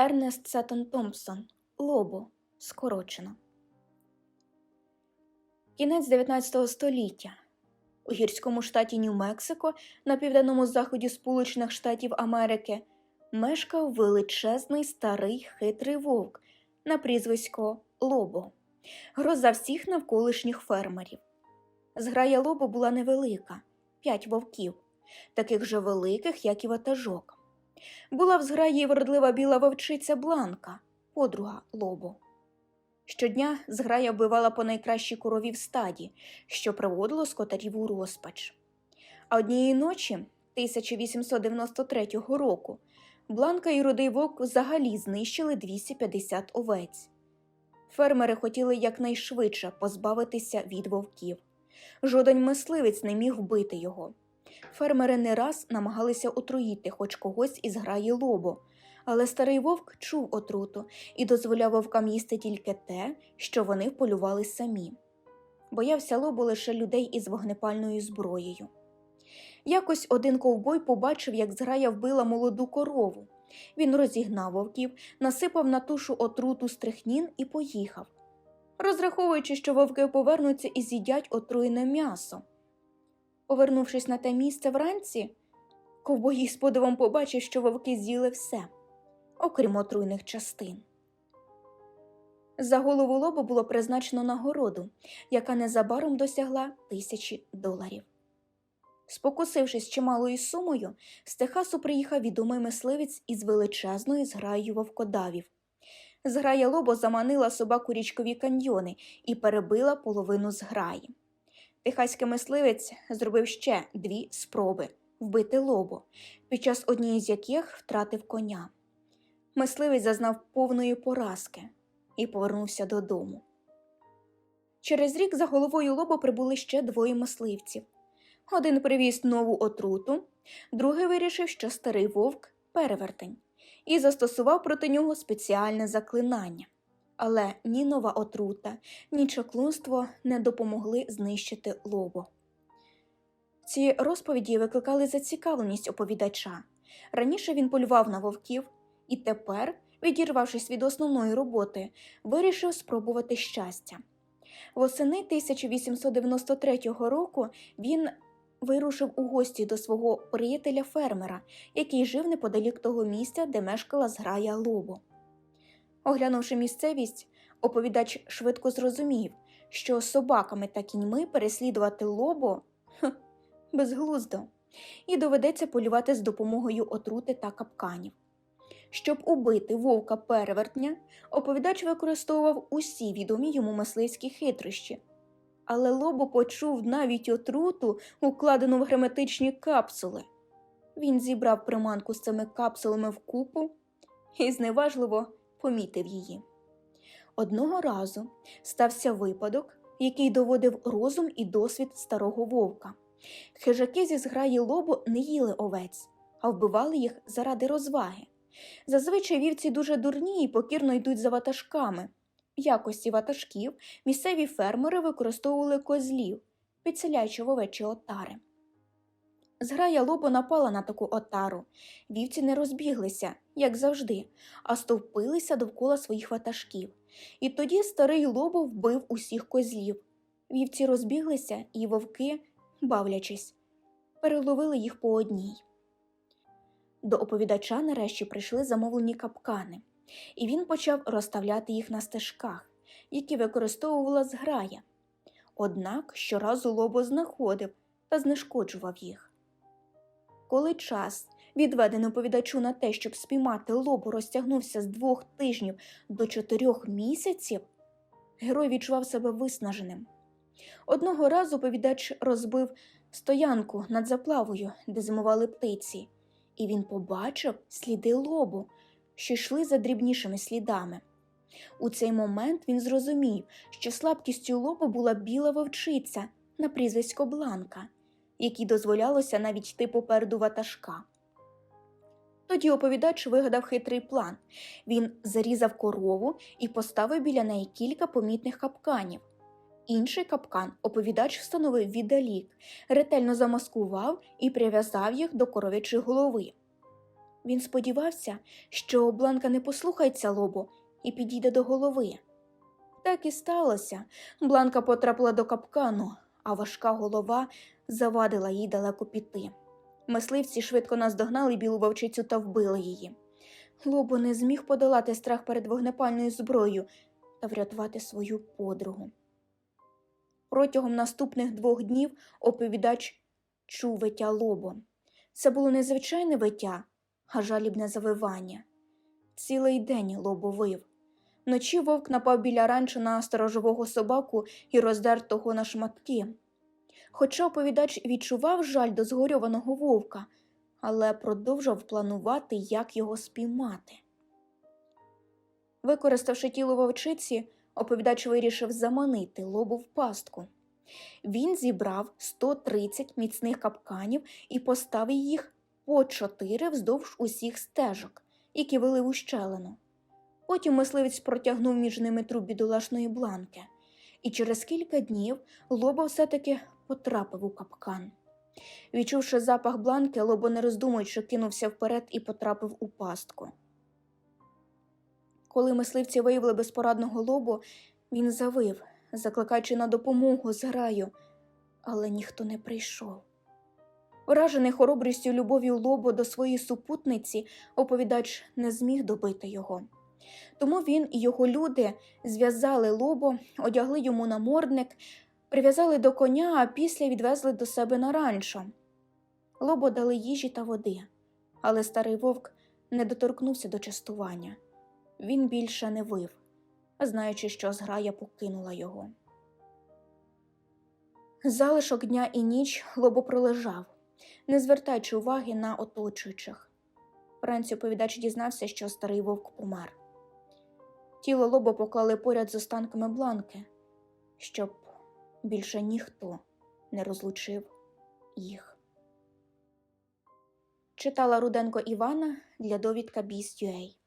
Ернест Сеттон Томпсон. Лобо. Скорочено. Кінець 19 століття. У гірському штаті Нью-Мексико на південному заході Сполучених Штатів Америки мешкав величезний старий хитрий вовк на прізвисько Лобо, гроза всіх навколишніх фермерів. Зграя Лобо була невелика п'ять вовків, таких же великих, як і ватажок. Була в зграї вродлива біла вовчиця Бланка, подруга Лобо. Щодня зграя вбивала по найкращій корові в стаді, що приводило скотарів у розпач. А однієї ночі, 1893 року, Бланка і рудий вовк взагалі знищили 250 овець. Фермери хотіли якнайшвидше позбавитися від вовків. Жоден мисливець не міг вбити його. Фермери не раз намагалися отруїти хоч когось із граї лобо, але старий вовк чув отруту і дозволяв вовкам їсти тільки те, що вони вполювали самі. Боявся лобо лише людей із вогнепальною зброєю. Якось один ковбой побачив, як зграя вбила молоду корову. Він розігнав вовків, насипав на тушу отруту стрихнін і поїхав, розраховуючи, що вовки повернуться і з'їдять отруєне м'ясо. Повернувшись на те місце вранці, ковбой із подивом побачив, що вовки з'їли все, окрім отруйних частин. За голову лобу було призначено нагороду, яка незабаром досягла тисячі доларів. Спокусившись чималою сумою, з Техасу приїхав відомий мисливець із величезною зграєю вовкодавів. Зграя лобо заманила собаку річкові каньйони і перебила половину зграї. Техаський мисливець зробив ще дві спроби вбити лобо, під час однієї з яких втратив коня. Мисливець зазнав повної поразки і повернувся додому. Через рік за головою лобо прибули ще двоє мисливців. Один привіз нову отруту, другий вирішив, що старий вовк перевертень, і застосував проти нього спеціальне заклинання. Але ні нова отрута, ні чаклунство не допомогли знищити лобо. Ці розповіді викликали зацікавленість оповідача. Раніше він полював на вовків, і тепер, відірвавшись від основної роботи, вирішив спробувати щастя. Восени 1893 року він вирушив у гості до свого приятеля фермера, який жив неподалік того місця, де мешкала зграя лобо. Оглянувши місцевість, оповідач швидко зрозумів, що собаками та кіньми переслідувати лобо безглуздо, і доведеться полювати з допомогою отрути та капканів. Щоб убити вовка перевертня, оповідач використовував усі відомі йому мисливські хитрощі. Але лобо почув навіть отруту, укладену в герметичні капсули. Він зібрав приманку з цими капсулами вкупу і зневажливо помітив її. Одного разу стався випадок, який доводив розум і досвід старого вовка. Хижаки зі зграї лобу не їли овець, а вбивали їх заради розваги. Зазвичай вівці дуже дурні і покірно йдуть за ватажками. В якості ватажків місцеві фермери використовували козлів, підселяючи в овечі отари. Зграя лобо напала на таку отару. Вівці не розбіглися, як завжди, а стовпилися довкола своїх ватажків. І тоді старий лобо вбив усіх козлів. Вівці розбіглися, і вовки, бавлячись, переловили їх по одній. До оповідача нарешті прийшли замовлені капкани, і він почав розставляти їх на стежках, які використовувала зграя. Однак щоразу лобо знаходив та знешкоджував їх. Коли час, відведений оповідачу на те, щоб спіймати лобу, розтягнувся з двох тижнів до чотирьох місяців, герой відчував себе виснаженим. Одного разу оповідач розбив стоянку над заплавою, де зимували птиці, і він побачив сліди лобу, що йшли за дрібнішими слідами. У цей момент він зрозумів, що слабкістю лобу була біла вовчиця на прізвисько Бланка якій дозволялося навіть йти попереду ватажка. Тоді оповідач вигадав хитрий план він зарізав корову і поставив біля неї кілька помітних капканів. Інший капкан оповідач встановив віддалік, ретельно замаскував і прив'язав їх до коров'ячої голови. Він сподівався, що Бланка не послухається лобо і підійде до голови. Так і сталося. Бланка потрапила до капкану, а важка голова завадила їй далеко піти. Мисливці швидко наздогнали білу вовчицю та вбили її. Лобо не зміг подолати страх перед вогнепальною зброєю та врятувати свою подругу. Протягом наступних двох днів оповідач чув виття лобо. Це було не звичайне виття, а жалібне завивання. Цілий день лобо вив. Вночі вовк напав біля ранчо на сторожового собаку і роздер того на шматки. Хоча оповідач відчував жаль до згорьованого вовка, але продовжував планувати, як його спіймати. Використавши тіло вовчиці, оповідач вирішив заманити лобу в пастку. Він зібрав 130 міцних капканів і поставив їх по чотири вздовж усіх стежок, які вели в ущелину. Потім мисливець протягнув між ними труп бідолашної бланки, і через кілька днів лоба все-таки потрапив у капкан. Відчувши запах бланки, лобо не роздумуючи кинувся вперед і потрапив у пастку. Коли мисливці виявили безпорадного лобу, він завив, закликаючи на допомогу зграю, але ніхто не прийшов. Вражений хоробрістю любов'ю лобо до своєї супутниці, оповідач не зміг добити його. Тому він і його люди зв'язали лобо, одягли йому намордник, прив'язали до коня, а після відвезли до себе на ранчо. Лобо дали їжі та води, але старий вовк не доторкнувся до частування. Він більше не вив, знаючи, що зграя покинула його. Залишок дня і ніч лобо пролежав, не звертаючи уваги на оточуючих. Вранці оповідач дізнався, що старий вовк помер. Тіло лоба поклали поряд з останками бланки, щоб більше ніхто не розлучив їх. Читала Руденко Івана для довідка Біст.ua